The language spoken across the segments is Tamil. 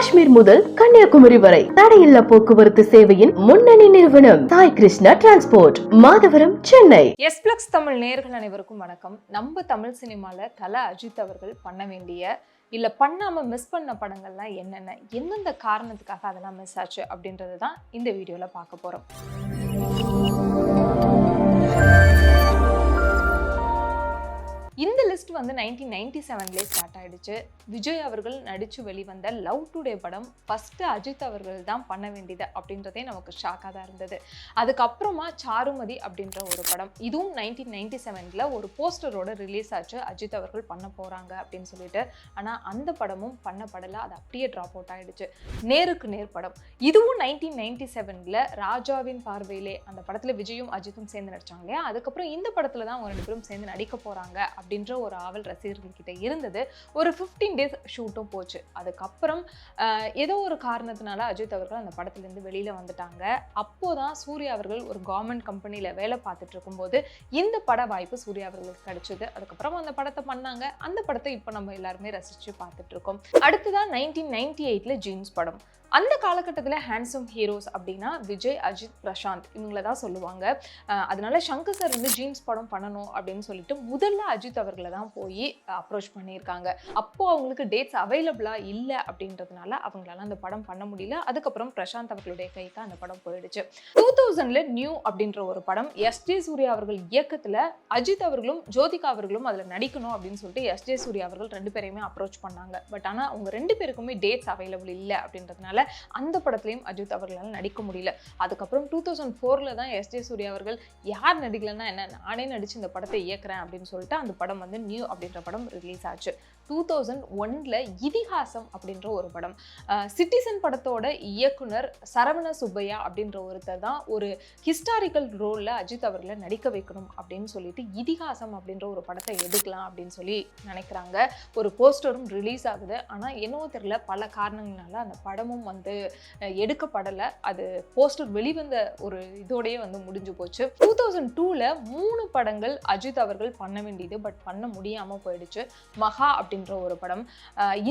காஷ்மீர் முதல் கன்னியாகுமரி வரை தடையில்லா போக்குவரத்து சேவையின் முன்னணி நிறுவனம் Sai Krishna transport Madhavaram Chennai. S flex Tamil நேர்கள் அனைவருக்கும் வணக்கம். நம்ம தமிழ் சினிமால தல அஜித் அவர்கள் பண்ண வேண்டிய இல்ல பண்ணாம மிஸ் பண்ண படங்கள்லாம் என்னென்ன எந்தெந்த காரணத்துக்காக அதெல்லாம் மிஸ் ஆச்சு அப்படின்றது தான் இந்த வீடியோல பார்க்க போறோம். ஃபர்ஸ்ட் வந்து நைன்டீன் நைன்டி செவன்லேயே ஸ்டார்ட் ஆயிடுச்சு. விஜய் அவர்கள் நடித்து வெளிவந்த லவ் டுடே படம் ஃபஸ்ட்டு அஜித் அவர்கள் தான் பண்ண வேண்டியது அப்படின்றதே நமக்கு ஷாக்காக தான் இருந்தது. அதுக்கப்புறமா சாருமதி அப்படின்ற ஒரு படம். இதுவும் நைன்டீன் நைன்டி செவனில் ஒரு போஸ்டரோட ரிலீஸ் ஆச்சு. அஜித் அவர்கள் பண்ண போகிறாங்க அப்படின்னு சொல்லிட்டு. ஆனால் அந்த படமும் பண்ணப்படலை. அது அப்படியே ட்ராப் அவுட் ஆகிடுச்சு நேருக்கு நேர் படம். இதுவும் நைன்டீன் நைன்டி செவனில் ராஜாவின் பார்வையிலே அந்த படத்தில் விஜயும் அஜித்தும் சேர்ந்து நடித்தாங்க இல்லையா? அதுக்கப்புறம் இந்த படத்தில் தான் அவங்க ரெண்டு பேரும் சேர்ந்து நடிக்க போகிறாங்க அப்படின்ற ஒரு ஆவல் ரசிகர்கள்கிட்ட இருந்தது. ஒரு ஃபிஃப்டீன் டேஸ் ஷூட்டும் போச்சு. அதுக்கப்புறம் ஏதோ ஒரு காரணத்தினால அஜித் அவர்கள் அந்த படத்துலேருந்து வெளியில் வந்துட்டாங்க. அப்போதான் சூர்யா அவர்கள் ஒரு கவர்மெண்ட் கம்பெனியில் வேலை பார்த்துட்டு இருக்கும்போது இந்த பட வாய்ப்பு சூர்யா அவர்களுக்கு கிடைச்சது. அதுக்கப்புறம் அந்த படத்தை பண்ணாங்க. அந்த படத்தை இப்போ நம்ம எல்லாருமே ரசித்து பார்த்துட்டு இருக்கோம். அடுத்ததான் நைன்டீன் நைன்டி எயிட்டில் ஜீன்ஸ் படம். அந்த காலகட்டத்தில் ஹேண்ட்ஸம் ஹீரோஸ் அப்படின்னா விஜய் அஜித் பிரசாந்த் இவங்கள தான் சொல்லுவாங்க. அதனால சங்கர் சார் வந்து ஜீன்ஸ் படம் பண்ணணும் அப்படின்னு சொல்லிட்டு முதல்ல அஜித் அவர்களை தான் போய் அப்ரோச் பண்ணியிருக்காங்க. அப்போ அவங்களுக்கு டேட்ஸ் அவைலபிளாக இல்லை அப்படின்றதுனால அவங்களால அந்த படம் பண்ண முடியல. அதுக்கப்புறம் பிரசாந்த் அவர்களுடைய கைக்கு அந்த படம் போயிடுச்சு. டூ தௌசண்ட்ல நியூ அப்படின்ற ஒரு படம் எஸ் ஜே சூர்யா அவர்கள் இயக்கத்தில் அஜித் அவர்களும் ஜோதிகா அவர்களும் அதில் நடிக்கணும் அப்படின்னு சொல்லிட்டு எஸ் ஜே சூர்யா அவர்கள் ரெண்டு பேரையுமே அப்ரோச் பண்ணாங்க. பட் ஆனால் அவங்க ரெண்டு பேருக்குமே டேட்ஸ் அவைலபிள் இல்லை அப்படின்றதுனால அந்த படத்துலையும் அஜித் அவர்களால் நடிக்க முடியல. அதுக்கப்புறம் டூ தௌசண்ட் ஃபோரில் தான் எஸ் ஜே சூர்யா அவர்கள் யார் நடிக்கலன்னா என்ன நானே நடிச்சு இந்த படத்தை இயக்குறேன் அப்படின்னு சொல்லிட்டு அந்த படம் வந்து நியூ அப்படின்ற படம் ரிலீஸ் ஆச்சு. டூ தௌசண்ட் ஒன்ல இதிகாசம் அப்படின்ற ஒரு படம். சிட்டிசன் படத்தோட இயக்குனர் சரவண சுப்பையா அப்படின்ற ஒருத்தர் தான் ஒரு ஹிஸ்டாரிக்கல் ரோலில் அஜித் அவர்களை நடிக்க வைக்கணும் அப்படின்னு சொல்லிட்டு இதிகாசம் அப்படின்ற ஒரு படத்தை எடுக்கலாம் அப்படின்னு சொல்லி நினைக்கிறாங்க. ஒரு போஸ்டரும் ரிலீஸ் ஆகுது. ஆனால் என்னவோ தெரியல பல காரணங்களால அந்த படமும் வந்து எடுக்கப்படலை. அது போஸ்டர் வெளிவந்த ஒரு இதோடயே வந்து முடிஞ்சு போச்சு. டூ தௌசண்ட் டூவில் மூணு படங்கள் அஜித் அவர்கள் பண்ண வேண்டியது பட் பண்ண முடியாமல் போயிடுச்சு. மகா அப்படின்னு அப்படின்ற ஒரு படம்.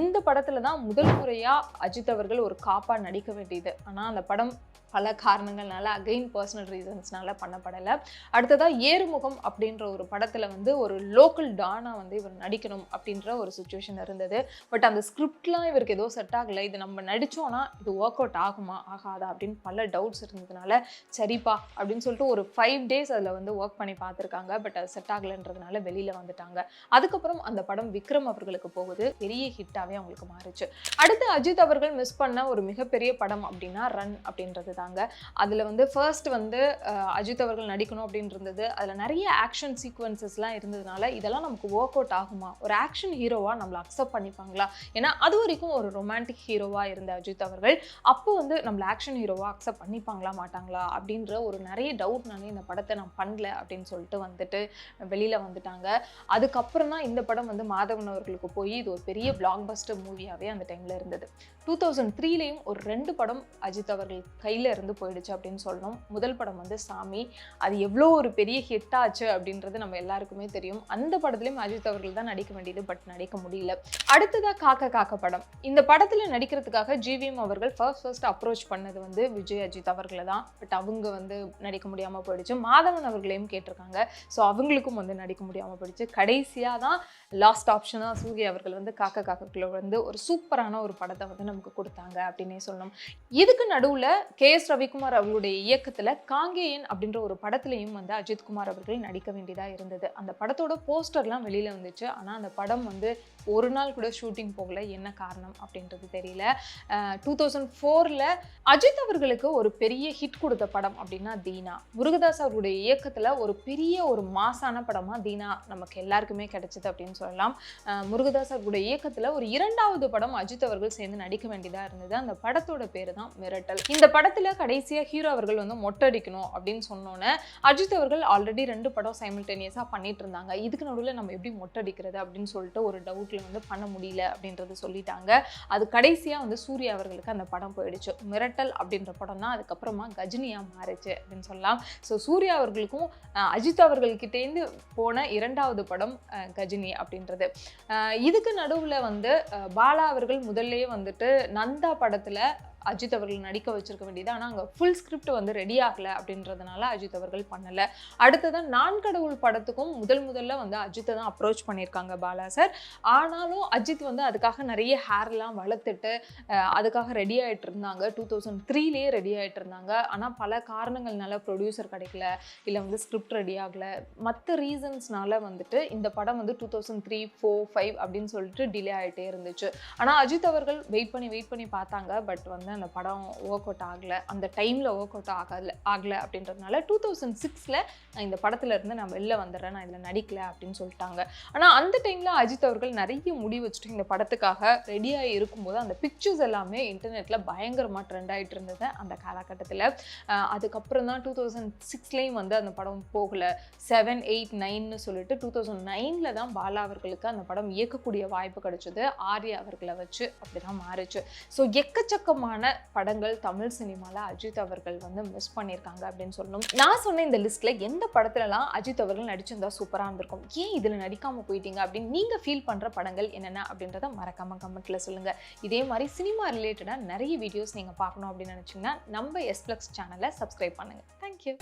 இந்த படத்தில் தான் முதல் முறையாக அஜித் அவர்கள் ஒரு காப்பா நடிக்க வேண்டியது. ஆனால் அந்த படம் பல காரணங்கள்னால அகைன் பர்சனல் ரீசன்ஸ்னால பண்ணப்படலை. அடுத்ததாக ஏறுமுகம் அப்படின்ற ஒரு படத்தில் வந்து ஒரு லோக்கல் டானா வந்து இவர் நடிக்கணும் அப்படின்ற ஒரு சுச்சுவேஷன் இருந்தது. பட் அந்த ஸ்கிரிப்ட்லாம் இவருக்கு ஏதோ செட் ஆகலை. இது நம்ம நடித்தோன்னா இது ஒர்க் அவுட் ஆகுமா ஆகாதா அப்படின்னு பல டவுட்ஸ் இருந்ததுனால சரிப்பா அப்படின்னு சொல்லிட்டு ஒரு ஃபைவ் டேஸ் அதில் வந்து ஒர்க் பண்ணி பார்த்துருக்காங்க. பட் அது செட் ஆகலைன்றதுனால வெளியில் வந்துட்டாங்க. அதுக்கப்புறம் அந்த படம் விக்ரம் அவர்களுக்கு போகுது. பெரிய ஹிட்டாகவே அவங்களுக்கு மாறுச்சு. அடுத்து அஜித் அவர்கள் மிஸ் பண்ண ஒரு மிகப்பெரிய படம் அப்படின்னா ரன் அப்படின்றது தாங்க அதில் வந்து ஃபர்ஸ்ட் வந்து அஜித் அவர்கள் நடிக்கணும் அப்படின்னு இருந்தது. அதில் நிறைய ஆக்ஷன் சீக்வன்சஸ்லாம் இருந்ததுனால இதெல்லாம் நமக்கு ஒர்க் அவுட் ஆகுமா? ஒரு ஆக்ஷன் ஹீரோவாக நம்மளை அக்செப்ட் பண்ணிப்பாங்களா? ஏன்னா அது வரைக்கும் ஒரு ரொமான்டிக் ஹீரோவாக இருந்த அஜித் அவர்கள் அப்போ வந்து நம்மள ஆக்ஷன் ஹீரோவாக அக்செப்ட் பண்ணிப்பாங்களா மாட்டாங்களா? அப்படின்ற ஒரு நிறைய டவுட்னாலே இந்த படத்தை நான் பண்ணல அப்படின்னு சொல்லிட்டு வந்துட்டு வெளியில் வந்துட்டாங்க. அதுக்கப்புறம் தான் இந்த படம் வந்து மாதவன் அவர்களுக்கு போய் இது ஒரு பெரிய பிளாக் பஸ்டர் மூவியாகவே அந்த டைமில் இருந்தது. டூ தௌசண்ட் த்ரீலேயும் ஒரு ரெண்டு படம் அஜித் அவர்கள் கையில் இருந்து போயிடுச்சு அப்படின்னு சொல்லணும். முதல் படம் வந்து சாமி. அது எவ்வளோ ஒரு பெரிய ஹிட் ஆச்சு அப்படின்றது நம்ம எல்லாருக்குமே தெரியும். அந்த படத்துலையும் அஜித் அவர்கள் தான் நடிக்க வேண்டியது பட் நடிக்க முடியல. அடுத்ததாக காக்க காக்க படம். இந்த படத்தில் நடிக்கிறதுக்காக ஜிவிஎம் அவர்கள் ஃபர்ஸ்ட் ஃபர்ஸ்ட் அப்ரோச் பண்ணது வந்து விஜய் அஜித் அவர்களை தான். பட் அவங்க வந்து நடிக்க முடியாமல் போயிடுச்சு. மாதவன் அவர்களையும் கேட்டிருக்காங்க. ஸோ அவங்களுக்கும் வந்து நடிக்க முடியாமல் போயிடுச்சு. கடைசியாக தான் லாஸ்ட் ஆப்ஷனாக சூர்யா அவர்கள் வந்து காக்க காக்கக்குள்ள வந்து ஒரு சூப்பரான ஒரு படத்தை வந்து நமக்கு கொடுத்தாங்க அப்படின்னே சொல்லணும். இதுக்கு நடுவில் கே எஸ் ரவிக்குமார் அவர்களுடைய இயக்கத்தில் காங்கேயன் அப்படின்ற ஒரு படத்துலையும் வந்து அஜித் குமார் அவர்கள் நடிக்க வேண்டியதாக இருந்தது. அந்த படத்தோட போஸ்டர்லாம் வெளியில் வந்துச்சு. ஆனால் அந்த படம் வந்து ஒரு நாள் கூட ஷூட்டிங் போகல. என்ன காரணம் அப்படின்றது தெரியல. டூ தௌசண்ட் ஃபோரில் அஜித் அவர்களுக்கு ஒரு பெரிய ஹிட் கொடுத்த படம் அப்படின்னா தீனா. முருகதாஸ் அவருடைய இயக்கத்தில் ஒரு பெரிய ஒரு மாசான படமாக தீனா நமக்கு எல்லாருக்குமே கிடைச்சது அப்படின்னு சொல்லலாம். முருகதாஸ் அவருடைய இயக்கத்தில் ஒரு இரண்டாவது படம் அஜித் அவர்கள் சேர்ந்து நடிக்க வேண்டியதாக இருந்தது. அந்த படத்தோட பேர் தான் மிரட்டல். இந்த படத்தில் கடைசியாக ஹீரோ அவர்கள் வந்து மொட்டடிக்கணும் அப்படின்னு சொன்னோன்னே அஜித் அவர்கள் ஆல்ரெடி ரெண்டு படம் சைமில்டேனியஸாக பண்ணிட்டு இருந்தாங்க. இதுக்கு நடுவில் நம்ம எப்படி மொட்டடிக்கிறது அப்படின்னு சொல்லிட்டு ஒரு டவுட்டில் வந்து பண்ண முடியல அப்படின்றது சொல்லிட்டாங்க. அது கடைசியாக வந்து சூர்யா அவர்களுக்கு அந்த படம் போயிடுச்சு. மிரட்டல் அப்படின்ற படம் தான் அதுக்கப்புறமா கஜினியாக மாறிச்சு அப்படின்னு சொல்லலாம். ஸோ சூர்யா அவர்களுக்கும் அஜித் அஜித் அவர்கள்கிட்டேருந்து போன இரண்டாவது படம் கஜினி அப்படின்றது. இதுக்கு நடுவில் வந்து பாலா அவர்கள் முதல்லயே வந்துட்டு நந்தா படத்தில் அஜித் அவர்கள் நடிக்க வச்சிருக்க வேண்டியது. ஆனால் அங்கே ஃபுல் ஸ்கிரிப்ட் வந்து ரெடி ஆகலை அப்படின்றதுனால அஜித் அவர்கள் பண்ணலை. அடுத்ததான் நான் கடவுள் படத்துக்கும் முதல் முதல்ல வந்து அஜித்தை தான் அப்ரோச் பண்ணியிருக்காங்க பாலா சார். ஆனாலும் அஜித் வந்து அதுக்காக நிறைய ஹேர்லாம் வளர்த்துட்டு அதுக்காக ரெடி ஆகிட்டு இருந்தாங்க. டூ தௌசண்ட் த்ரீலேயே ரெடி ஆகிட்டு இருந்தாங்க. ஆனால் பல காரணங்கள்னால ப்ரொடியூசர் கிடைக்கல. இல்லை வந்து ஸ்கிரிப்ட் ரெடி ஆகலை. மற்ற ரீசன்ஸ்னால வந்துட்டு இந்த படம் வந்து two thousand three four five அப்படின்னு சொல்லிட்டு டிலே ஆகிட்டே இருந்துச்சு. ஆனால் அஜித் அவர்கள் வெயிட் பண்ணி வெயிட் பண்ணி பார்த்தாங்க. பட் வந்து அந்த படம் ஒர்க் அவுட் ஆகலை. அந்த டைமில் ஒர்க் அவுட் ஆகலை ஆகலை அப்படின்றதுனால டூ தௌசண்ட் சிக்ஸில் நான் இந்த படத்தில் இருந்து நான் வெளில வந்துடுறேன் நான் இதில் நடிக்கலை அப்படின்னு சொல்லிட்டாங்க. ஆனால் அந்த டைமில் அஜித் அவர்கள் நிறைய முடி வச்சுட்டு இந்த படத்துக்காக ரெடியாக இருக்கும்போது அந்த பிக்சர்ஸ் எல்லாமே இன்டர்நெட்டில் பயங்கரமாக ட்ரெண்ட் ஆகிட்டு இருந்தது அந்த காலகட்டத்தில். அதுக்கப்புறம் தான் டூ தௌசண்ட் சிக்ஸ்லேயும் வந்து அந்த படம் போகலை. செவன் எயிட் நைன்னு சொல்லிட்டு டூ தௌசண்ட் நைனில் தான் பாலா அவர்களுக்கு அந்த படம் இயக்கக்கூடிய வாய்ப்பு கிடைச்சது. ஆர்யா அவர்களை வச்சு அப்படி தான் மாறுச்சு. ஸோ எக்கச்சக்கமான படங்கள் தமிழ் சினிமாவில் அஜித் அவர்கள் வந்து மிஸ் பண்ணியிருக்காங்க அப்படின்னு சொல்லணும். நான் சொன்ன இந்த லிஸ்ட்டில் எந்த படத்துலலாம் அஜித் அவர்கள் நடிச்சிருந்தா சூப்பராக இருந்திருக்கும்? ஏன் இதில் நடிக்காமல் போயிட்டீங்க அப்படின்னு நீங்கள் ஃபீல் பண்ணுற படங்கள் என்னென்ன அப்படின்றத மறக்காமல் கமெண்ட்டில் சொல்லுங்கள் இதே மாதிரி சினிமா ரிலேட்டடாக நிறைய வீடியோஸ் நீங்கள் பார்க்கணும் அப்படின்னு நினச்சிங்கன்னா நம்ம எஸ் ப்ளக்ஸ் சேனலை சப்ஸ்கிரைப் பண்ணுங்கள் தேங்க்யூ